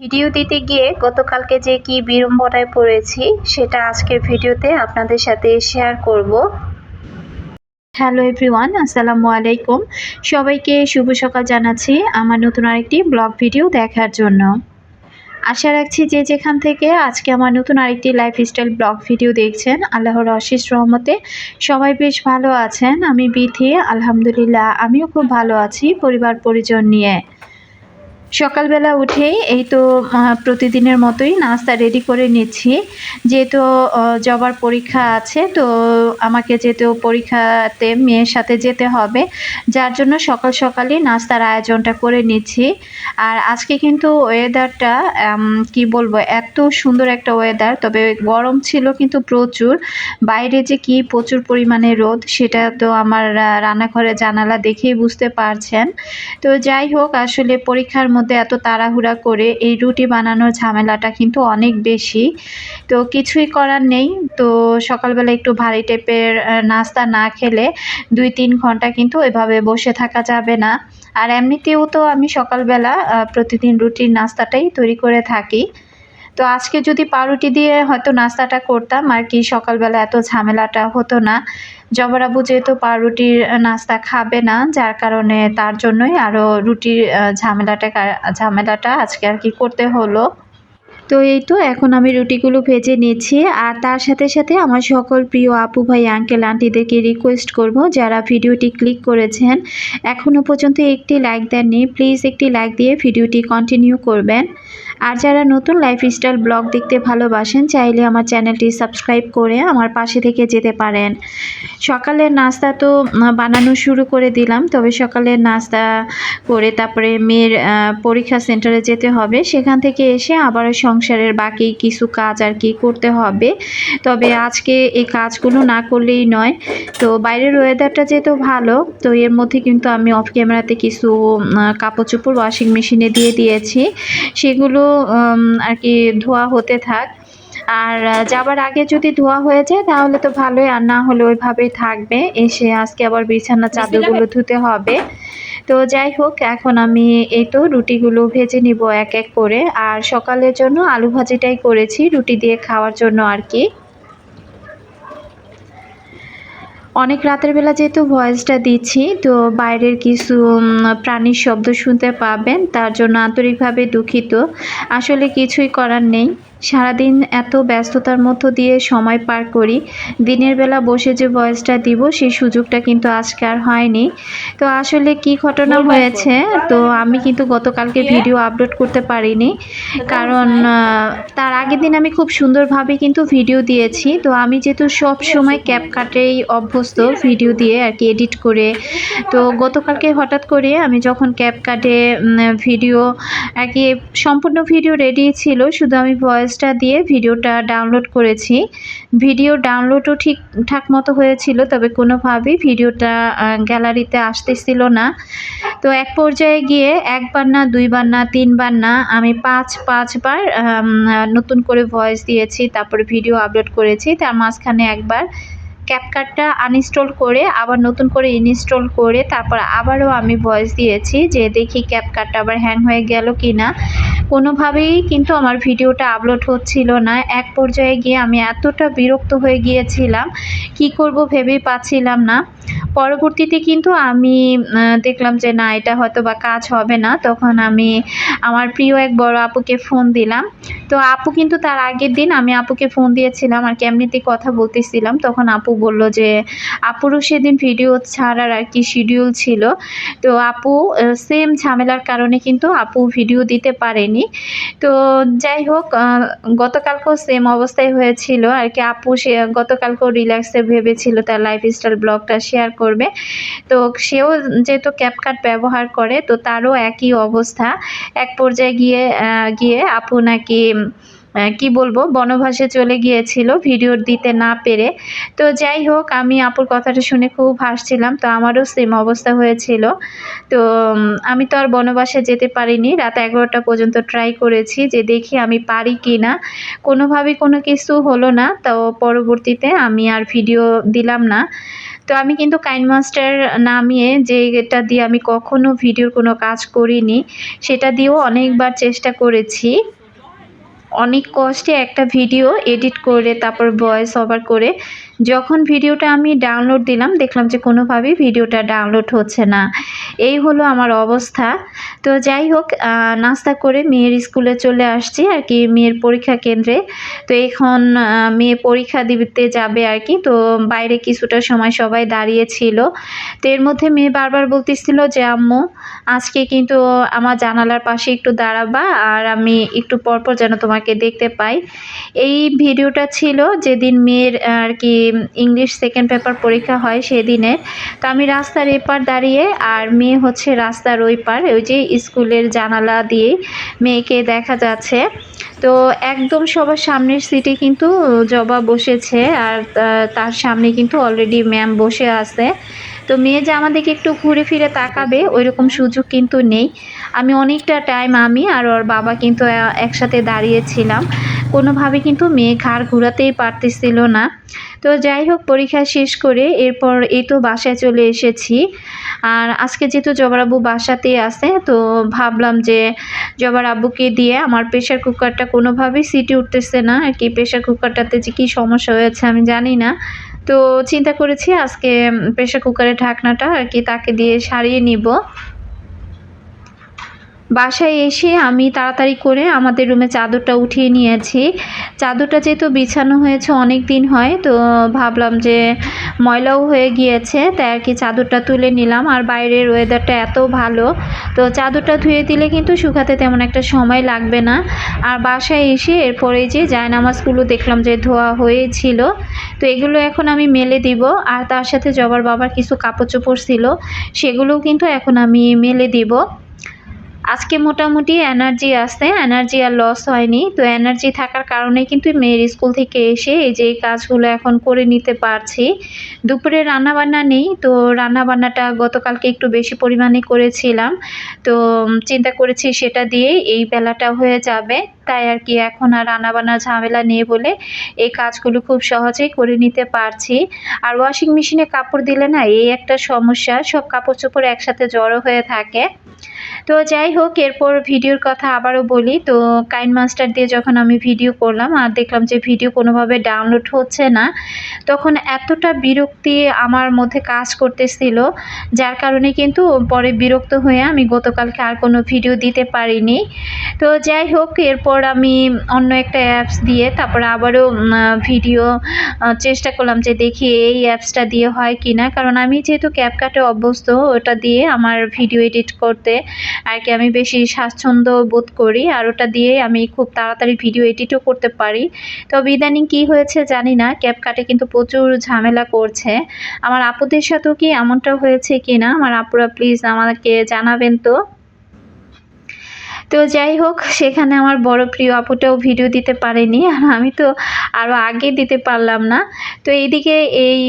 Video দিতে গিয়ে গতকালকে যে কি বিড়ম্বনায় পড়েছি, সেটা আজকের ভিডিওতে আপনাদের সাথে শেয়ার করব। হ্যালো এভরিওয়ান আসসালামু আলাইকুম। সবাইকে শুভ সকাল জানাচ্ছি আমার নতুন আরেকটি ব্লগ ভিডিও দেখার জন্য। আশা রাখছি যে যেখান থেকে আজকে আমার নতুন আরেকটি লাইফস্টাইল ব্লগ ভিডিও দেখছেন, আল্লাহর অশেষ রহমতে সবাই বেশ ভালো আছেন। আমি বিথি আলহামদুলিল্লাহ, আমিও খুব ভালো আছি পরিবার পরিজন নিয়ে। সকালবেলা উঠেই এই তো প্রতিদিনের মতোই নাস্তা রেডি করে নিচ্ছি। যেহেতু জবার পরীক্ষা আছে, তো আমাকে যেহেতু পরীক্ষাতে মেয়ের সাথে যেতে হবে, যার জন্য সকাল সকালই নাস্তার আয়োজনটা করে নিচ্ছি। আর আজকে কিন্তু ওয়েদারটা কি বলব, এত সুন্দর একটা ওয়েদার তবে গরম ছিল কিন্তু প্রচুর। বাইরে যে কি প্রচুর পরিমাণে রোদ, সেটা তো আমার রান্নাঘরে জানালা দেখেই বুঝতে পারছেন। তো যাই হোক, আসলে পরীক্ষার মধ্যে এত তাড়াহুড়া করে এই রুটি বানানোর ঝামেলাটা কিন্তু অনেক বেশি। তো কিছুই করার নেই। তো সকালবেলা একটু ভারী টাইপের নাস্তা না খেলে দুই তিন ঘণ্টা কিন্তু এভাবে বসে থাকা যাবে না। আর এমনিতেও তো আমি সকালবেলা প্রতিদিন রুটির নাস্তাটাই তৈরি করে থাকি। তো আজকে যদি পাউরুটি দিয়ে হয়তো নাস্তাটা করতাম, আর কি সকালবেলা এত ঝামেলাটা হতো না। জবরাবু যেহেতু পাউরুটির নাস্তা খাবে না, যার কারণে তার জন্যই আরও রুটির ঝামেলাটা ঝামেলাটা আজকে আর কি করতে হলো। তো এই তো, এখন আমি রুটিগুলো ভেজে নিচ্ছি, আর তার সাথে সাথে আমার সকল প্রিয় আপু ভাই আঙ্কেল আন্টিদেরকে রিকোয়েস্ট করব, যারা ভিডিওটি ক্লিক করেছেন এখনও পর্যন্ত একটি লাইক দেননি প্লিজ একটি লাইক দিয়ে ভিডিওটি কন্টিনিউ করবেন। আর যারা নতুন লাইফস্টাইল ব্লগ দেখতে ভালোবাসেন, চাইলে আমার চ্যানেলটি সাবস্ক্রাইব করে আমার পাশে থেকে যেতে পারেন। সকালের নাস্তা তো বানানো শুরু করে দিলাম, তবে সকালের নাস্তা করে তারপরে মেয়ের পরীক্ষা সেন্টারে যেতে হবে। সেখান থেকে এসে আবারও সংসারের বাকি কিছু কাজ আর কি করতে হবে। তবে আজকে এই কাজগুলো না করলেই নয়। তো বাইরের ওয়েদারটা যেহেতু ভালো, তো এর মধ্যে কিন্তু আমি অফ ক্যামেরাতে কিছু কাপড় চোপড় ওয়াশিং মেশিনে দিয়ে দিয়েছি। সেগুলো আর কি ধোয়া হতে থাক। আর যাবার আগে যদি ধোয়া হয়ে যায় তাহলে তো ভালোই। আর না হলে ওইভাবেই থাকবে। এসে আজকে আবার বিছানা চাদরগুলো ধুতে হবে। তো যাই হোক এখন আমি এই তো রুটিগুলো ভেজে নিব এক এক করে। আর সকালের জন্য আলু ভাজিটাই করেছি রুটি দিয়ে খাওয়ার জন্য আর কি। অনেক রাতের বেলা যেহেতু ভয়েসটা দিচ্ছি, তো বাইরের কিছু প্রাণীর শব্দ শুনতে পাবেন, তার জন্য আন্তরিকভাবে দুঃখিত। আসলে কিছুই করার নেই। সারাদিন এত ব্যস্ততার মধ্য দিয়ে সময় পার করি। দিনের বেলা বসে যে ভয়েসটা দিব সেই সুযোগটা কিন্তু আজকে আর হয়নি। তো আসলে কি ঘটনা হয়েছে। তো আমি কিন্তু গতকালকে ভিডিও আপলোড করতে পারিনি। কারণ তার আগের দিন আমি খুব সুন্দরভাবে কিন্তু ভিডিও দিয়েছি। তো আমি যেহেতু সব সময় ক্যাপ কাটেই অভ্যস্ত ভিডিও দিয়ে আর কি এডিট করে তো গতকালকে হঠাৎ করে আমি যখন ক্যাপ কাটে ভিডিও আর কি সম্পূর্ণ ভিডিও রেডি ছিল শুধু আমি ভয়েসটা দিয়ে ভিডিওটা ডাউনলোড করেছি। ভিডিও ডাউনলোডও ঠিকঠাক মতো হয়েছিল, তবে কোনোভাবেই ভিডিওটা গ্যালারিতে আসতেছিল না। তো এক পর্যায়ে গিয়ে একবার না, দুইবার না, তিনবার না, আমি পাঁচ, পাঁচবার নতুন করে ভয়েস দিয়েছি, তারপরে ভিডিও আপলোড করেছি। তার মাঝখানে একবার ক্যাপকাটটা আনইনস্টল করে, আবার নতুন করে ইনস্টল করে, তারপর আবারও আমি ভয়েস দিয়েছি যে দেখি ক্যাপকাটটা আবার হ্যাং হয়ে গেল কি না কোনোভাবেই কিন্তু আমার ভিডিওটা আপলোড হচ্ছিল না। এক পর্যায়ে গিয়ে আমি এতটা বিরক্ত হয়ে গিয়েছিলাম, কি করব ভেবেই পাচ্ছিলাম না। পরবর্তীতে কিন্তু আমি দেখলাম যে না, এটা হয়তো বা কাজ হবে না। তখন আমি আমার প্রিয় এক বড় আপুকে ফোন দিলাম। তো আপু কিন্তু তার আগের দিন আমি আপুকে ফোন দিয়েছিলাম আর কি এমনিতে কথা বলতেছিলাম। তখন আপু বলল যে, আপুরও সেদিন ভিডিও ছাড়ার আর কি শিডিউল ছিল। তো আপু সেম ঝামেলার কারণে কিন্তু আপু ভিডিও দিতে পারেনি। তো যাই হোক গতকালকেও সেম অবস্থায় হয়েছিল। আর কি আপু সে, গতকালকেও রিল্যাক্সে ভেবেছিল তার লাইফস্টাইল ব্লগটা শেয়ার করবে। তো সেও যেহেতু ক্যাপকাট ব্যবহার করে, তো তারও একই অবস্থা। এক পর্যায়ে গিয়ে গিয়ে আপু নাকি কি বলব, বনভাসে চলে গিয়েছিল, ভিডিও দিতে না পেরে। তো যাই হোক, আমি আপুর কথাটা শুনে খুব হাসছিলাম। তো আমারও সেম অবস্থা হয়েছিল। তো আমি তো আর বনবাসে যেতে পারিনি। রাত এগারোটা পর্যন্ত ট্রাই করেছি যে দেখি আমি পারি কি না কোনোভাবেই কোনো কিছু হলো না। তো পরবর্তীতে আমি আর ভিডিও দিলাম না। তো আমি কিন্তু কাইন মাস্টার নামিয়ে যে এটা দিয়ে আমি কখনো ভিডিওর কোনো কাজ করিনি, সেটা দিয়েও অনেকবার চেষ্টা করেছি। অনেক কষ্টে একটা ভিডিও এডিট করে তারপর ভয়েস ওভার করে যখন ভিডিওটা আমি ডাউনলোড দিলাম, দেখলাম যে কোনোভাবেই ভিডিওটা ডাউনলোড হচ্ছে না। এই হলো আমার অবস্থা। তো যাই হোক নাস্তা করে মেয়ের স্কুলে চলে আসছি আর কি, মেয়ের পরীক্ষা কেন্দ্রে। তো এখন মেয়ে পরীক্ষা দিতে যাবে আর কি। তো বাইরে কিছুটা সময় সবাই দাঁড়িয়ে ছিল। তো এর মধ্যে মেয়ে বারবার বলতেছিল যে, আম্মু, আজকে কিন্তু আমার জানালার পাশে একটু দাঁড়াবা আর আমি একটু পরপর যেন তোমাকে দেখতে পাই। এই ভিডিওটা ছিল যেদিন মেয়ের আর কি ইংলিশ সেকেন্ড পেপার পরীক্ষা হয় সেদিনে। তো আমি রাস্তার এপার দাঁড়িয়ে আর মেয়ে হচ্ছে রাস্তার ওই পার, ওই যে স্কুলের জানালা দিয়ে মেয়েকে দেখা যাচ্ছে। তো একদম সবার সামনের সিটে কিন্তু জবা বসেছে আর তার সামনে কিন্তু অলরেডি ম্যাম বসে আছে। তো মেয়ে যে আমাদেরকে একটু ঘুরে ফিরে তাকাবে ওই রকম সুযোগ কিন্তু নেই। আমি অনেকটা টাইম আমি আর ওর বাবা কিন্তু একসাথে দাঁড়িয়েছিলাম। কোনোভাবে কিন্তু মেয়ে ঘাড় ঘোরাতেই পারতেছিল না। তো যাই হোক, পরীক্ষা শেষ করে এরপর এই তো বাসায় চলে এসেছি। আর আজকে যেহেতু জবার আব্বু বাসাতেই আছে, তো ভাবলাম যে জবার আব্বুকে দিয়ে আমার প্রেশার কুকারটা কোনোভাবেই সিটি উঠতেছে না। আর কি প্রেশার কুকারটাতে যে কী সমস্যা হয়েছে আমি জানি না। তো চিন্তা করেছি আজকে প্রেশার কুকারের ঢাকনাটা আর কি তাকে দিয়ে সারিয়ে নিব। বাসায় এসে আমি তাড়াতাড়ি করে আমাদের রুমে চাদরটা উঠিয়ে নিয়েছি। চাদরটা যেহেতু বিছানো হয়েছে অনেক দিন হয়, তো ভাবলাম যে ময়লাও হয়ে গিয়েছে, তাই আর কি চাদরটা তুলে নিলাম। আর বাইরের ওয়েদারটা এত ভালো, তো চাদরটা ধুয়ে দিলে কিন্তু শুকাতে তেমন একটা সময় লাগবে না। আর বাসায় এসে এরপরে যে জায়নামাজগুলো দেখলাম যে ধোয়া হয়েছিল, তো এগুলো এখন আমি মেলে দিব। আর তার সাথে জবার বাবার কিছু কাপড় চোপড় ছিল, সেগুলোও কিন্তু এখন আমি মেলে দিব। আজকে মোটামুটি এনার্জি আছে এনার্জি আর লস হয়নি। তো এনার্জি থাকার কারণে কিন্তু মেয়ের স্কুল থেকে এসে এই যে কাজগুলো এখন করে নিতে পারছি। দুপুরে রান্নাবান্না নেই, তো রান্নাবান্নাটা গতকালকে একটু বেশি পরিমাণে করেছিলাম। তো চিন্তা করেছি সেটা দিয়েই এই বেলাটা হয়ে যাবে। তাই আর কি এখন আর রান্নাবান্নার ঝামেলা নেই বলে এই কাজগুলো খুব সহজেই করে নিতে পারছি। আর ওয়াশিং মেশিনে কাপড় দিলে না এই একটা সমস্যা, সব কাপড় চোপড় একসাথে জড়ো হয়ে থাকে। তো যাই হোক, এরপর ভিডিওর কথা আবারও বলি। তো কাইন মাস্টার দিয়ে যখন আমি ভিডিও করলাম আর দেখলাম যে ভিডিও কোনোভাবে ডাউনলোড হচ্ছে না, তখন এতটা বিরক্তি আমার মধ্যে কাজ করতেছিল, যার কারণে কিন্তু পরে বিরক্ত হয়ে আমি গতকালকে আর কোনো ভিডিও দিতে পারিনি। তো যাই হোক, এরপর আমি অন্য একটা অ্যাপস দিয়ে তারপরে আবারও ভিডিও চেষ্টা করলাম যে দেখি এই অ্যাপসটা দিয়ে হয় কি না কারণ আমি যেহেতু ক্যাপকাটে অভ্যস্ত, ওটা দিয়ে আমার ভিডিও এডিট করতে আর কি আমি বেশি স্বাচ্ছন্দ্য বোধ করি, আর ওটা দিয়ে আমি খুব তাড়াতাড়ি ভিডিও এডিটও করতে পারি। তবে ইদানিং কি হয়েছে জানি না ক্যাপকাটে কিন্তু প্রচুর ঝামেলা করছে। আমার আপুদের সাথেও কি এমনটা হয়েছে কি না আমার আপুরা প্লিজ আমাকে জানাবেন তো। তো যাই হোক, সেখানে আমার বড় প্রিয় আপুটাও ভিডিও দিতে পারেনি, আর আমি তো আরও আগে দিতে পারলাম না। তো এইদিকে এই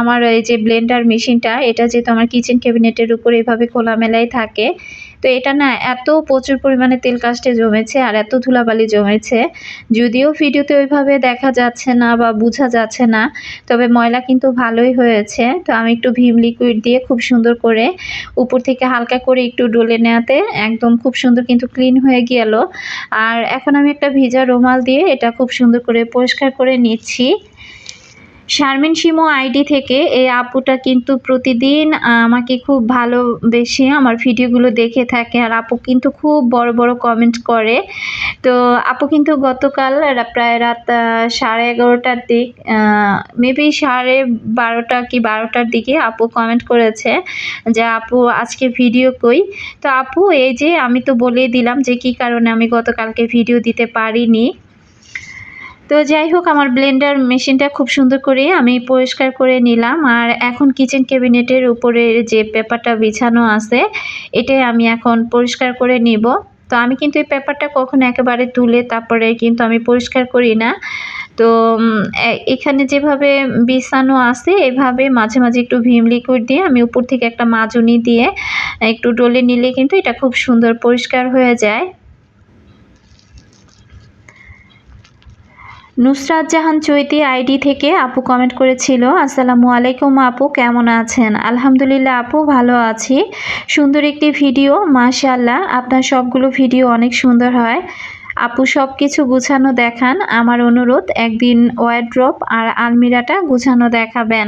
আমার এই যে ব্লেন্ডার মেশিনটা এটা যেহেতু আমার কিচেন ক্যাবিনেটের উপর এভাবে খোলামেলাই থাকে তো এটা না এত প্রচুর পরিমাণে তেল কাস্টে জমেছে আর এত ধুলাবালি জমেছে। যদিও ভিডিওতে ওইভাবে দেখা যাচ্ছে না বা বোঝা যাচ্ছে না, তবে ময়লা কিন্তু ভালোই হয়েছে। তো আমি একটু ভীম লিকুইড দিয়ে খুব সুন্দর করে উপর থেকে হালকা করে একটু ডলে নেওয়াতে একদম খুব সুন্দর কিন্তু ক্লিন হয়ে গেল। আর এখন আমি একটা ভিজা রুমাল দিয়ে এটা খুব সুন্দর করে পরিষ্কার করে নিচ্ছি। শারমিন শিমো আইডি থেকে এই আপুটা কিন্তু প্রতিদিন আমাকে খুব ভালোবেসে আমার ভিডিওগুলো দেখে থাকে। আর আপু কিন্তু খুব বড় বড় কমেন্ট করে। তো আপু কিন্তু গতকাল প্রায় রাত সাড়ে এগারোটার দিক মেবি সাড়ে বারোটা কি বারোটার দিকে আপু কমেন্ট করেছে যে, আপু, আজকে ভিডিও কই? তো আপু, এই যে আমি তো বলেই দিলাম যে, কি কারণে আমি গতকালকে ভিডিও দিতে পারিনি। তো যাই হোক, আমার ব্লেন্ডার মেশিনটা খুব সুন্দর করে আমি পরিষ্কার করে নিলাম। আর এখন কিচেন ক্যাবিনেটের উপরে যে পেপারটা বিছানো আছে, এটাই আমি এখন পরিষ্কার করে নিব। তো তো আমি কিন্তু এই পেপারটা কখনো একেবারে তুলে তারপরে কিন্তু আমি পরিষ্কার করি না। তো এখানে যেভাবে বিছানো আছে, এভাবে মাঝে মাঝে একটু ভীম লিকুইড দিয়ে আমি উপর থেকে একটা মাজুনি দিয়ে একটু ডলে নিলে কিন্তু এটা খুব সুন্দর পরিষ্কার হয়ে যায়। নুসরাত জাহান চৈতি আইডি থেকে আপু কমেন্ট করেছিল, আসসালামু আলাইকুম আপু, কেমন আছেন? আলহামদুলিল্লাহ আপু, ভালো আছি। সুন্দর একটি ভিডিও মাশাল্লাহ আপনার সবগুলো ভিডিও অনেক সুন্দর হয়। আপু সব কিছু গুছানো দেখান। আমার অনুরোধ, একদিন ওয়ারড্রপ আর আলমিরাটা গুছানো দেখাবেন।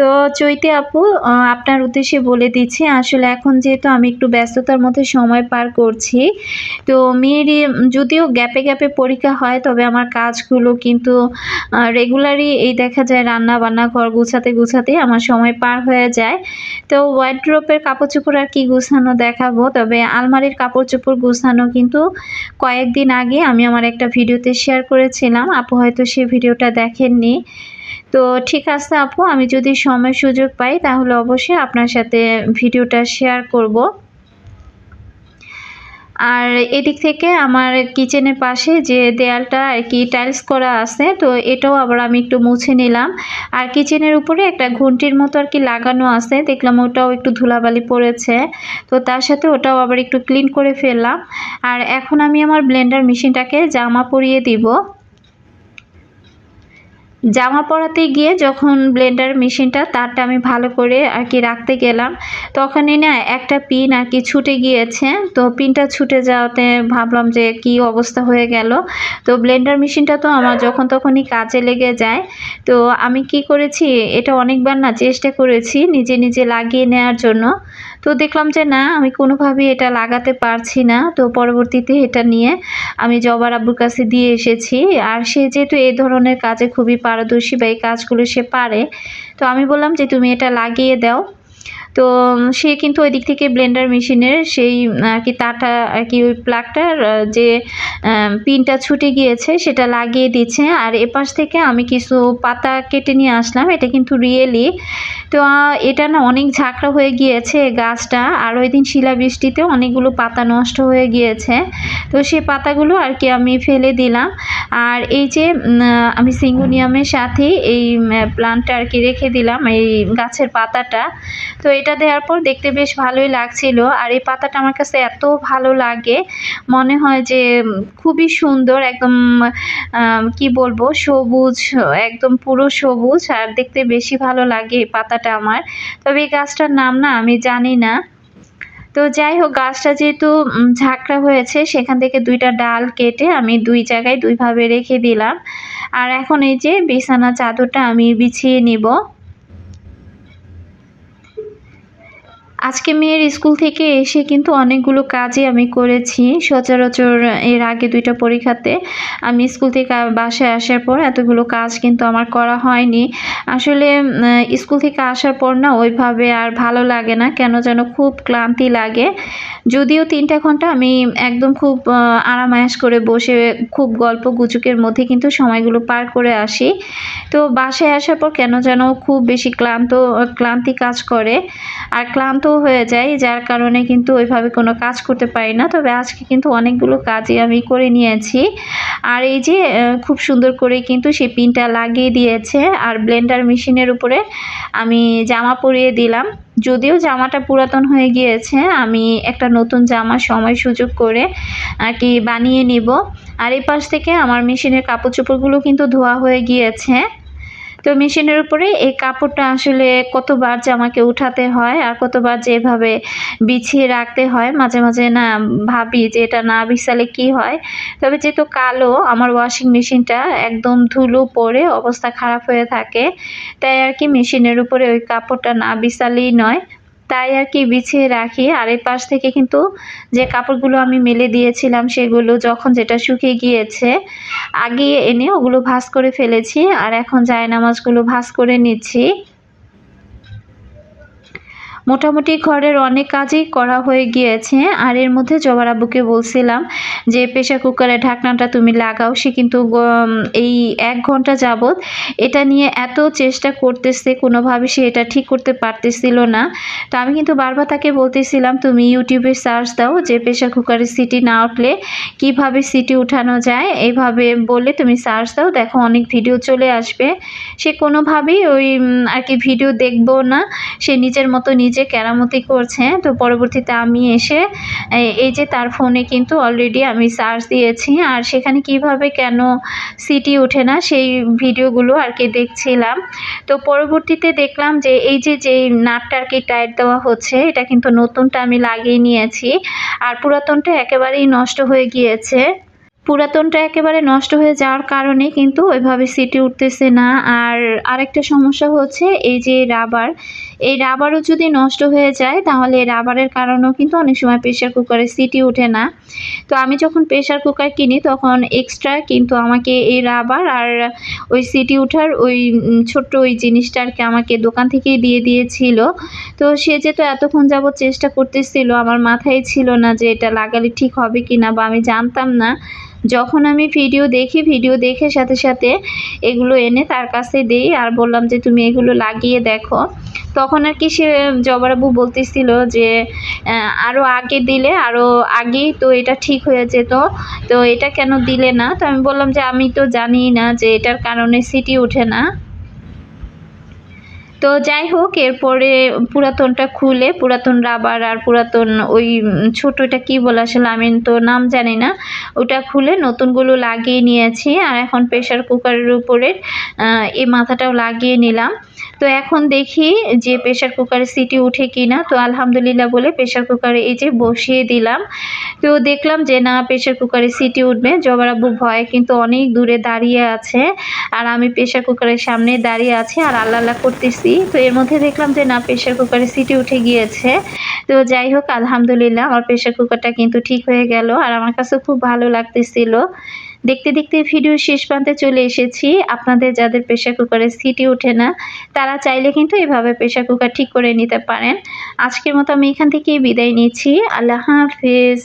তো চৈতে আপু আপনার উদ্দেশ্যে বলে দিচ্ছি, আসলে এখন যেহেতু আমি একটু ব্যস্ততার মধ্যে সময় পার করছি, তো মেয়েরই, যদিও গ্যাপে গ্যাপে পরীক্ষা হয়, তবে আমার কাজগুলো কিন্তু রেগুলারই এই দেখা যায় রান্না বান্না ঘর গুছাতে গুছাতে আমার সময় পার হয়ে যায়। তো ওয়ার্ড্রপের কাপড় চোপড় আর কি গুছানো দেখাবো, তবে আলমারির কাপড় চোপড় গুছানো কিন্তু কয়েকদিন আগে আমি আমার একটা ভিডিওতে শেয়ার করেছিলাম, আপু হয়তো সে ভিডিওটা দেখেননি। তো ঠিক আছে আপু, আমি যদি সময় সুযোগ পাই তাহলে অবশ্যই আপনার সাথে ভিডিওটা শেয়ার করব। আর এদিক থেকে আমার কিচেনের পাশে যে দেয়ালটা আর কি টাইলস করা আছে, তো এটাও আবার আমি একটু মুছে নিলাম। আর কিচেনের উপরে একটা ঘন্টির মতো আর কি লাগানো আছে, দেখলাম ওটাও একটু ধুলাবালি পড়েছে। তো তার সাথে ওটাও আবার একটু ক্লিন করে ফেললাম। আর এখন আমি আমার ব্লেন্ডার মেশিনটাকে জামা পরিয়ে দিব। জামা পরাতে গিয়ে যখন ব্লেন্ডার মেশিনটা, তারটা আমি ভালো করে আর কি রাখতে গেলাম, তখনই না একটা পিন আর কি ছুটে গিয়েছে। তো পিনটা ছুটে যাওয়াতে ভাবলাম যে কি অবস্থা হয়ে গেল। তো ব্লেন্ডার মেশিনটা তো আমার যখন তখনই কাজে লেগে যায়। তো আমি কি করেছি, এটা অনেকবার না চেষ্টা করেছি নিজে নিজে লাগিয়ে নেওয়ার জন্য। তো দেখলাম যে না, আমি কোনোভাবেই এটা লাগাতে পারছি না। তো পরবর্তীতে এটা নিয়ে আমি জবার আব্বুর কাছে দিয়ে এসেছি। আর সে যেহেতু এই ধরনের কাজে খুবই পারদর্শী বা এই কাজগুলো সে পারে, তো আমি বললাম যে তুমি এটা লাগিয়ে দাও। তো সে কিন্তু ওই দিক থেকে ব্লেন্ডার মেশিনের সেই আর কি তারটা, আর কি ওই প্লাগটার যে পিনটা ছুটে গিয়েছে সেটা লাগিয়ে দিচ্ছে। আর এপাশ থেকে আমি কিছু পাতা কেটে নিয়ে আসলাম। এটা কিন্তু রিয়েলি তো এটা না অনেক ঝাঁকড়া হয়ে গিয়েছে গাছটা। আর ওই দিন শিলাবৃষ্টিতে অনেকগুলো পাতা নষ্ট হয়ে গিয়েছে। তো সে পাতাগুলো আর কি আমি ফেলে দিলাম। আর এই যে আমি সিঙ্গুনিয়ামের সাথে এই প্লান্টটা আর কি রেখে দিলাম, এই গাছের পাতাটা। তো এটা দেওয়ার পর দেখতে বেশ ভালোই লাগছিল। আর এই পাতাটা আমার কাছে এত ভালো লাগে। মনে হয় যে, খুবই সুন্দর, একদম কি বলব, সবুজ, একদম পুরো সবুজ। আর দেখতে বেশি ভালো লাগে এই পাতাটা আমার। তবে এই গাছটার নাম না আমি জানি না। তো যাই হোক, গাছটা যেহেতু ঝাঁকড়া হয়েছে, সেখান থেকে দুইটা ডাল কেটে আমি দুই জায়গায় দুইভাবে রেখে দিলাম। আর এখন এই যে বিছানা চাদরটা আমি বিছিয়ে নিব। আজকে মেয়ের স্কুল থেকে এসে কিন্তু অনেকগুলো কাজই আমি করেছি। সচরাচর এর আগে দুইটা পরীক্ষাতে আমি স্কুল থেকে বাসায় আসার পর এতগুলো কাজ কিন্তু আমার করা হয়নি। আসলে স্কুল থেকে আসার পর না ওইভাবে আর ভালো লাগে না, কেন যেন খুব ক্লান্তি লাগে। যদিও তিনটা ঘণ্টা আমি একদম খুব আরামায়াস করে বসে খুব গল্প গুজুকের মধ্যে কিন্তু সময়গুলো পার করে আসি। তো বাসায় আসার পর কেন যেন খুব বেশি ক্লান্ত, ক্লান্তি কাজ করে। আর ক্লান্ত হয়ে যায় যার কারণে কিন্তু ওইভাবে কোনো কাজ করতে পারি না। তবে আজকে কিন্তু অনেকগুলো কাজই আমি করে নিয়েছি। আর এই যে খুব সুন্দর করে কিন্তু সেই পিনটা লাগিয়ে দিয়েছে আর ব্লেন্ডার মেশিনের উপরে আমি জামা পরিয়ে দিলাম। যদিও জামাটা পুরাতন হয়ে গিয়েছে, আমি একটা নতুন জামা সময় সুযোগ করে আর কি বানিয়ে নিব। আর এই পাশ থেকে আমার মেশিনের কাপড় চোপড়গুলো কিন্তু ধোয়া হয়ে গিয়েছে। তো মেশিনের উপরে এই কাপড়টা আসলে কতবার যে আমাকে উঠাতে হয় আর কতবার যে এভাবে বিছিয়ে রাখতে হয়, মাঝে মাঝে না ভাবি যে এটা না বিছালে কি হয়। তবে যেহেতু কালো, আমার ওয়াশিং মেশিনটা একদম ধুলো পরে অবস্থা খারাপ হয়ে থাকে। তাই আর কি মেশিনের উপরে ওই কাপড়টা না বিছালেই নয়। তাই আর কি বিছিয়ে রাখি। আর এই পাশ থেকে কিন্তু যে কাপড়গুলো আমি মেলে দিয়েছিলাম সেগুলো যখন যেটা শুকিয়ে গিয়েছে, আগিয়ে এনে ওগুলো ভাঁজ করে ফেলেছি। আর এখন জায়নামাজগুলো ভাঁজ করে নিচ্ছি। মোটামুটি ঘরের অনেক কাজই করা হয়ে গিয়েছে। আর এর মধ্যে জবার আব্বুকে বলছিলাম যে, প্রেশার কুকারের ঢাকনাটা তুমি লাগাও, সে কিন্তু এই এক ঘণ্টা যাবৎ এটা নিয়ে এত চেষ্টা করতেছে, কোনোভাবে সে এটা ঠিক করতে পারতেছিল না। তো আমি কিন্তু বারবার তাকে বলতেছিলাম, তুমি ইউটিউবে সার্চ দাও যে, প্রেশার কুকারের সিটি না উঠলে কীভাবে সিটি উঠানো যায় এইভাবে বলে তুমি সার্চ দাও, দেখো অনেক ভিডিও চলে আসবে। সে কোনোভাবেই ওই আর কি ভিডিও দেখব না, সে নিজের মতো নিজে কেরামতি করছে, তো পরবর্তীতে আমি এসে এই- এই যে তার ফোনে কিন্তু অলরেডি আমি সার্চ দিয়েছি। আর সেখানে কীভাবে কেন সিটি ওঠে না, সেই ভিডিওগুলো আর কি দেখছিলাম। তো পরবর্তীতে দেখলাম যে, এই যে যে নাটটা আর কি টাইট দেওয়া হচ্ছে, এটা কিন্তু নতুনটা আমি লাগিয়ে নিয়েছি। আর পুরাতনটা একেবারেই নষ্ট হয়ে গিয়েছে। পুরাতনটা একেবারে নষ্ট হয়ে যাওয়ার কারণে কিন্তু ওইভাবে সিটি উঠতেছে না। আর আরেকটা সমস্যা হচ্ছে, এই যে রাবার এই রাবারও যদি নষ্ট হয়ে যায়, তাহলে রাবারের কারণেও কিন্তু অনেক সময় প্রেশার কুকারে সিটি ওঠে না। তো আমি যখন প্রেশার কুকার কিনি, তখন এক্সট্রা কিন্তু আমাকে এই রাবার আর ওই সিটি ওঠার ওই ছোট্ট ওই জিনিসটা আর কি আমাকে দোকান থেকেই দিয়ে দিয়েছিল। তো সে যেহেতু এতক্ষণ যাবত চেষ্টা করতেছিল, আমার মাথায় ছিল না যে এটা লাগালে ঠিক হবে কি না বা আমি জানতাম না। যখন আমি ভিডিও দেখি ভিডিও দেখে সাথে সাথে এগুলো এনে তার কাছে দিই আর বললাম যে, তুমি এগুলো লাগিয়ে দেখো। তখন আর কি সে জবরাবু বলতেছিল যে আরও আগে দিলে আরও আগেই তো এটা ঠিক হয়ে যেত, তো এটা কেন দিলে না? তো আমি বললাম যে, আমি তো জানি না যে এটার কারণে সিটি ওঠে না। তো যাই হোক, এরপরে পুরাতনটা খুলে, পুরাতন রাবার আর পুরাতন ওই ছোটোটা কি বলে আসলে আমি তো নাম জানি না, ওটা খুলে নতুনগুলো লাগিয়ে নিয়েছি। আর এখন প্রেশার কুকারের উপরে এই মাথাটাও লাগিয়ে নিলাম। তো এখন দেখি যে প্রেশার কুকারে সিটি উঠে কি না তো আলহামদুলিল্লাহ বলে প্রেশার কুকারে এই যে বসিয়ে দিলাম। তো দেখলাম যে না প্রেশার কুকারে সিটি উঠবে। জবার আব্বু ভয়ে কিন্তু অনেক দূরে দাঁড়িয়ে আছে। আর আমি প্রেশার কুকারের সামনে দাঁড়িয়ে আছি আর আল্লাহ আল্লাহ করতেছি। তো এর মধ্যে দেখলাম যে না প্রেশার কুকারে সিটি উঠে গিয়েছে। তো যাই হোক, আলহামদুলিল্লাহ আমার প্রেশার কুকারটা কিন্তু ঠিক হয়ে গেল। আর আমার কাছে খুব ভালো লাগতেছিল। দেখতে দেখতে ভিডিও শেষ প্রান্তে চলে এসেছি। আপনাদের যাদের প্রেশার কুকারে সিটি ওঠে না, তারা চাইলে কিন্তু এভাবে প্রেশার কুকার ঠিক করে নিতে পারেন। আজকের মতো আমি এখান থেকেই বিদায় নিচ্ছি। আল্লাহ হাফিজ।